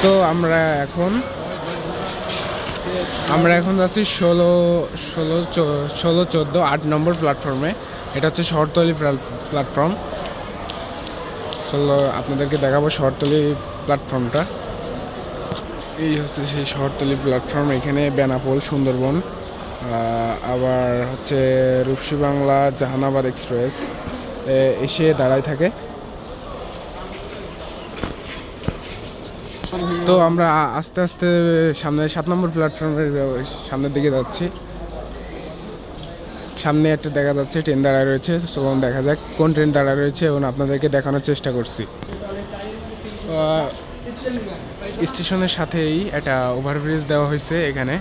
So আমরা এখন আমরা এখন যাচ্ছি ষোলো ষোলো ষোলো, চোদ্দ, আট নম্বর প্ল্যাটফর্মে এটা হচ্ছে শহরতলি প্ল্যাটফর্ম চলো আপনাদেরকে দেখাবো শহরতলি প্ল্যাটফর্মটা এই হচ্ছে সেই শহরতলি প্ল্যাটফর্ম এখানে বেনাপোল, সুন্দরবন আবার হচ্ছে রূপসী বাংলা, জাহানাবাদ এক্সপ্রেস এসে দাঁড়ায় থাকে। তো আমরা আস্তে আস্তে সামনে সাত নম্বর প্ল্যাটফর্মের সামনের দিকে যাচ্ছি। সামনে একটা দেখা যাচ্ছে ট্রেন দাঁড়ায় রয়েছে। চলুন দেখা যাক কোন ট্রেন দাঁড়ায় রয়েছে এবং আপনাদেরকে দেখানোর চেষ্টা করছি। স্টেশনের সাথেই একটা ওভারব্রিজ দেওয়া হয়েছে এখানে।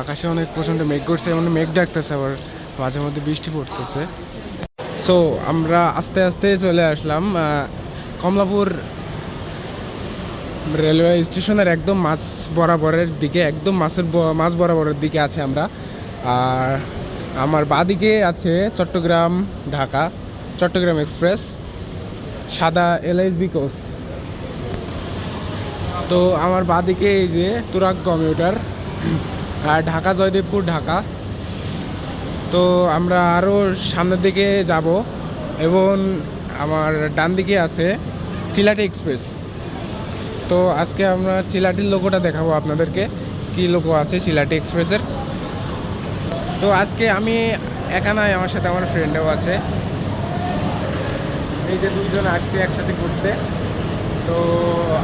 আকাশে অনেক প্রচণ্ড মেঘ করছে, এমন মেঘ ডাকতেছে আবার মাঝে মধ্যে বৃষ্টি পড়তেছে। সো আমরা আস্তে আস্তে চলে আসলাম কমলাপুর রেলওয়ে স্টেশনের একদম মাছ বরাবরের দিকে, একদম মাছের মাছ বরাবরের দিকে আছে আমরা। আর আমার বাদিকে আছে চট্টগ্রাম, ঢাকা, চট্টগ্রাম এক্সপ্রেস, সাদা এলএসবি কোচ। তো আমার বাদিকে এই যে তুরাগ কমিউটার আর ঢাকা, জয়দেবপুর, ঢাকা। তো আমরা আরও সামনের দিকে যাব এবং আমার ডান দিকে আছে চিলাটি এক্সপ্রেস। তো আজকে আমরা চিলাটির লোগোটা দেখাবো আপনাদেরকে, কি লোগো আছে চিলাটি এক্সপ্রেসের। তো আজকে আমি একা নাই আমার সাথে আমার ফ্রেন্ডও আছে। এই যে দুইজন আসছে একসাথে ঘুরতে। তো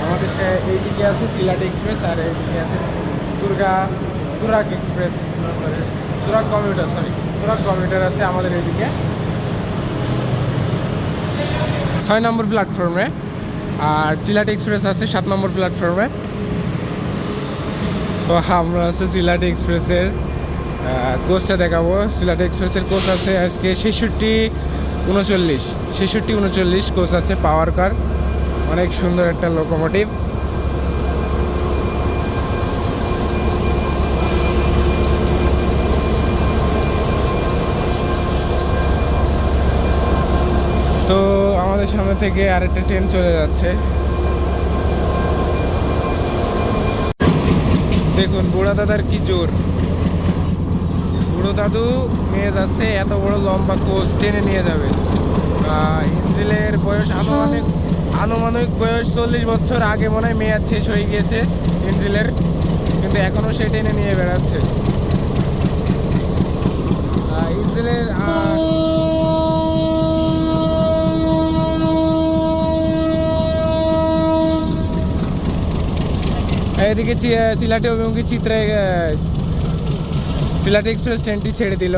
আমাদের সে- এইদিকে আছে সিলাটি এক্সপ্রেস আর এইদিকে আছে Durga Turag express. Turag commuter sorry Turag commuter আছে আমাদের এইদিকে। ছয় নম্বর প্ল্যাটফর্মে আর চিলাটি এক্সপ্রেস আছে, সাত নম্বর প্ল্যাটফর্মে তো আমরা আছে চিলাটি এক্সপ্রেসের কোচটা দেখাবো। সিলাটি এক্সপ্রেসের কোচ আছে আজকে ছেষট্টি উনচল্লিশ। ছেষট্টি উনচল্লিশ কোচ আছে পাওয়ার কার অনেক সুন্দর একটা লোকোমোটিভ তো আমাদের সামনে থেকে আরেকটা ট্রেন চলে যাচ্ছে। দেখুন বুড়া দাদার কি জোর। বুড়ো দাদু নিয়ে যাচ্ছে এত বড় লম্বা কোচ টেনে নিয়ে যাবে। ইন্দ্রিলের বয়স আনুমানিক আনুমানিক বয়স চল্লিশ বছর আগে মনে হয় মেয়াদ শেষ হয়ে গিয়েছে ইন্দ্রিলের। কিন্তু এখনও সে টেনে নিয়ে বেড়াচ্ছে। এদিকে সিলাটে অভিমুখী চিত্রে সিলাটি এক্সপ্রেস ট্রেনটি ছেড়ে দিল।